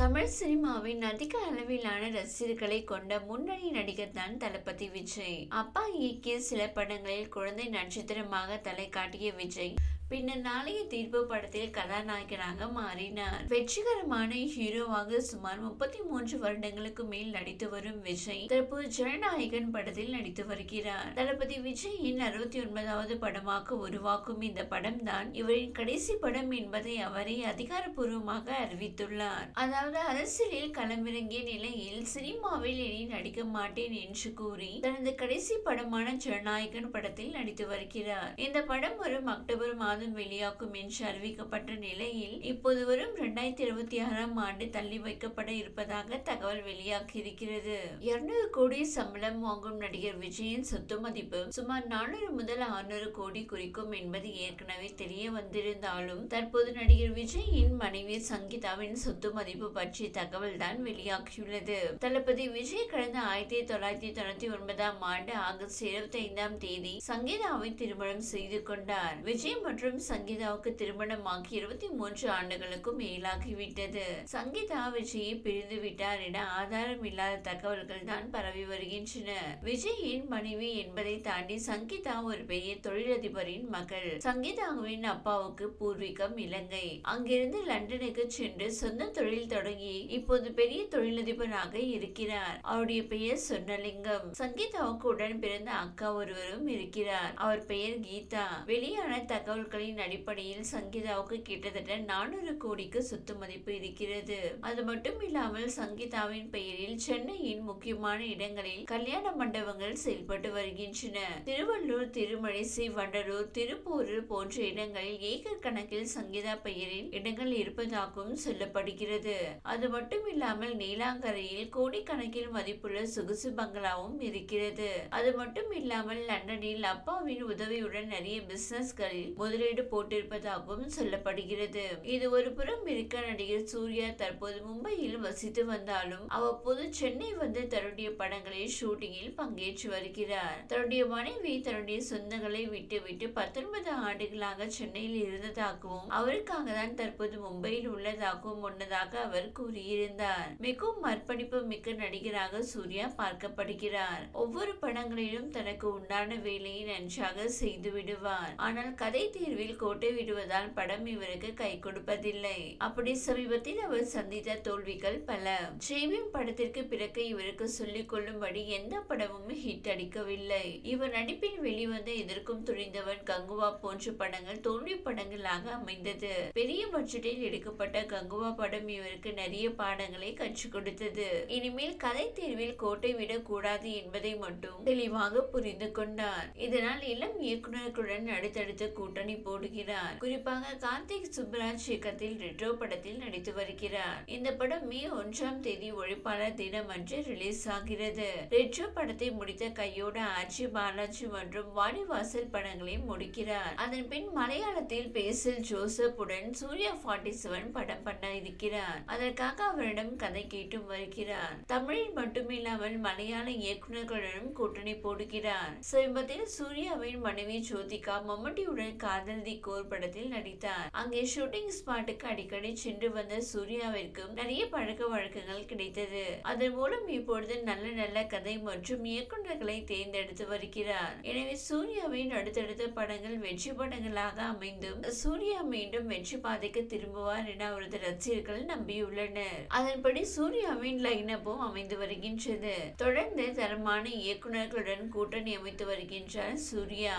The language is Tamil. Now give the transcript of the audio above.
தமிழ் சினிமாவின் அதிக அளவிலான ரசிகர்களை கொண்ட முன்னணி நடிகர் தான் தளபதி விஜய். அப்பா இயக்கிய சில படங்களில் குழந்தை நட்சத்திரமாக தலை காட்டிய விஜய். பின்னர் நாளைய தீர்ப்பு படத்தில் கதாநாயகனாக மாறினார். வெற்றிகரமான ஹீரோவாக சுமார் முப்பத்தி மூன்று வருடங்களுக்கு மேல் நடித்து வரும் விஜய் தற்போது ஜனநாயகன் படத்தில் நடித்து வருகிறார். தளபதி விஜயின் அறுபத்தி ஒன்பதாவது படமாக உருவாக்கும் இந்த படம் தான் இவரின் கடைசி படம் என்பதை அவரே அதிகாரப்பூர்வமாக அறிவித்துள்ளார். அதாவது அரசியலில் களமிறங்கிய நிலையில் சினிமாவில் இனி நடிக்க மாட்டேன் என்று கூறி தனது கடைசி படமான ஜனநாயகன் படத்தில் நடித்து வருகிறார். இந்த படம் வரும் அக்டோபர் மாதம் வெளியாகும் என்று அறிவிக்கப்பட்ட நிலையில் இப்போது வரும் இரண்டாயிரத்தி இருபத்தி ஆறாம் ஆண்டு தள்ளி வைக்கப்பட இருப்பதாக தகவல் வெளியாகி இருக்கிறது இருநூறு கோடி சம்பளம் வாங்கும் நடிகர் விஜயின் சொத்து மதிப்பு சுமார் நானூறு முதல் அறுநூறு கோடி குறிக்கும் என்பது ஏற்கனவே தெரிய வந்திருந்தாலும் தற்போது நடிகர் விஜயின் மனைவி சங்கீதாவின் சொத்து மதிப்பு பற்றிய தகவல் தான் வெளியாகியுள்ளது. தளபதி விஜய் கடந்த ஆயிரத்தி தொள்ளாயிரத்தி தொண்ணூத்தி ஒன்பதாம் ஆண்டு ஆகஸ்ட் இருபத்தி ஐந்தாம் தேதி சங்கீதாவை திருமணம் செய்து கொண்டார். விஜய் மற்றும் சங்கீதாவுக்கு திருமணமாகி இருபத்தி மூன்று ஆண்டுகளுக்கும் மேலாகிவிட்டது. சங்கீதா விஜயை பிரிந்து விட்டார் என ஆதாரம் இல்லாத தகவல்கள் தான் பரவி வருகின்றன. விஜயின் மனைவி என்பதை தாண்டி சங்கீதா ஒரு பெரிய தொழிலதிபரின் மகள். சங்கீதாவின் அப்பாவுக்கு பூர்வீகம் இலங்கை. அங்கிருந்து லண்டனுக்கு சென்று சொந்த தொழில் தொடங்கி இப்போது பெரிய தொழிலதிபராக இருக்கிறார். அவருடைய பெயர் சொர்ணலிங்கம். சங்கீதாவுக்கு உடன் பிறந்த அக்கா ஒருவரும் இருக்கிறார். அவர் பெயர் கீதா. வெளியான தகவல்கள் தகவல்களின் அடிப்படையில் சங்கீதாவுக்கு கிட்டத்தட்ட நானூறு கோடிக்கு சொத்து மதிப்பு இருக்கிறது. அது மட்டும் இல்லாமல் சங்கீதாவின் பெயரில் சென்னையின் முக்கியமான இடங்களில் கல்யாண மண்டபங்கள் செயல்பட்டு வருகின்றன. திருவள்ளூர் திருமழிசை வண்டலூர் திருப்பூரூர் போன்ற இடங்களில் ஏக்கர் கணக்கில் சங்கீதா பெயரில் இடங்கள் இருப்பதாகவும் சொல்லப்படுகிறது. அது மட்டும் இல்லாமல் நீலாங்கரையில் கோடிக்கணக்கில் மதிப்புள்ள சொகுசு பங்களாவும் இருக்கிறது. அது மட்டும் இல்லாமல் லண்டனில் அப்பாவின் உதவியுடன் நிறைய பிசினஸ்களில் முதலீடு போட்டிருப்பதாகவும் சொல்லப்படுகிறது. இது ஒரு புறம் இருக்க நடிகர் சூர்யா தற்போது மும்பையில் வசித்து வந்தாலும் அவ்வப்போது சென்னை வந்து தன்னுடைய படங்களில் ஷூட்டிங்கில் பங்கேற்று வருகிறார். தன்னுடைய மனைவி தன்னுடைய சொந்தங்களை விட்டுவிட்டு பத்தொன்பது ஆண்டுகளாக சென்னையில் இருந்ததாகவும் அவருக்காக தான் தற்போது மும்பையில் உள்ளதாகவும் முன்னதாக அவர் கூறியிருந்தார். மிகவும் அர்ப்பணிப்பு மிக்க நடிகராக சூர்யா பார்க்கப்படுகிறார். ஒவ்வொரு படங்களிலும் தனக்கு உண்டான வேலையை நன்றாக செய்து விடுவார். ஆனால் கதை தேர்வில் கோட்டை விடுவதால் படம் இவருக்கு கை கொடுப்பதில்லை. அப்படி சமீபத்தில் அவர் சந்தித்த தோல்விகள் பல. ஜெய்பீம் படத்திற்கு பிறகு இவருக்கு சொல்லிக் கொள்ளும்படி எந்த படமும் ஹிட் அடிக்கவில்லை. இவர் நடிப்பில் வெளிவந்த எதற்கும் துணிந்தவன் கங்குவா போன்ற படங்கள் தோல்வி படங்களாக அமைந்தது. பெரிய பட்ஜெட்டில் எடுக்கப்பட்ட கங்குவா படம் இவருக்கு நிறைய பாடங்களை கற்றுக் கொடுத்தது. இனிமேல் கதை தேர்வில் கோட்டை விடக்கூடாது என்பதை மட்டும் தெளிவாக புரிந்து கொண்டார். இதனால் இளம் இயக்குநர்களுடன் அடுத்தடுத்து கூட்டணி போடுகிறார். குறிப்பாக கார்த்திக் சுப்ராஜ் இயக்கத்தில் ரெட்ரோ படத்தில் நடித்து வருகிறார். இந்த படம் மே ஒன்றாம் தேதி ஒழிப்பாளர் தினம் அன்று ரிலீஸ் ஆகிறது. ரெட்ரோ படத்தை முடித்த கையோட ஆட்சி பாலாஜி மற்றும் வாடிவாசல் படங்களை முடிக்கிறார். அதன் பின் மலையாளத்தில் பேசல் ஜோசப் உடன் சூர்யா ஃபார்ட்டி செவன் படம் பண்ண இருக்கிறார். அதற்காக அவரிடம் கதை கேட்டும் வருகிறார். தமிழில் மட்டுமில்லாமல் மலையாள இயக்குநர்களுடனும் கூட்டணி போடுகிறார். சமீபத்தில் சூர்யாவின் மனைவி ஜோதிகா மம்முட்டியுடன் காதல் காதல் தி கோர் படத்தில் நடித்தார். அங்கே ஷூட்டிங் ஸ்பாட்டுக்கு அடிக்கடி சென்று வந்த சூர்யாவிற்கும் நிறைய பழக்க வழக்கங்கள் கிடைத்தது. அதன் மூலம் இப்பொழுது நல்ல நல்ல கதை மற்றும் இயக்குநர்களை தேர்ந்தெடுத்து வருகிறார். எனவே சூர்யாவின் அடுத்தடுத்த படங்கள் வெற்றி படங்களாக அமைந்தும் சூர்யா மீண்டும் வெற்றி பாதைக்கு திரும்புவார் என அவரது ரசிகர்கள் நம்பியுள்ளனர். அதன்படி சூர்யாவின் லைனப்பும் அமைந்து வருகின்றது. தொடர்ந்து தரமான இயக்குநர்களுடன் கூட்டணி அமைத்து வருகின்றார் சூர்யா.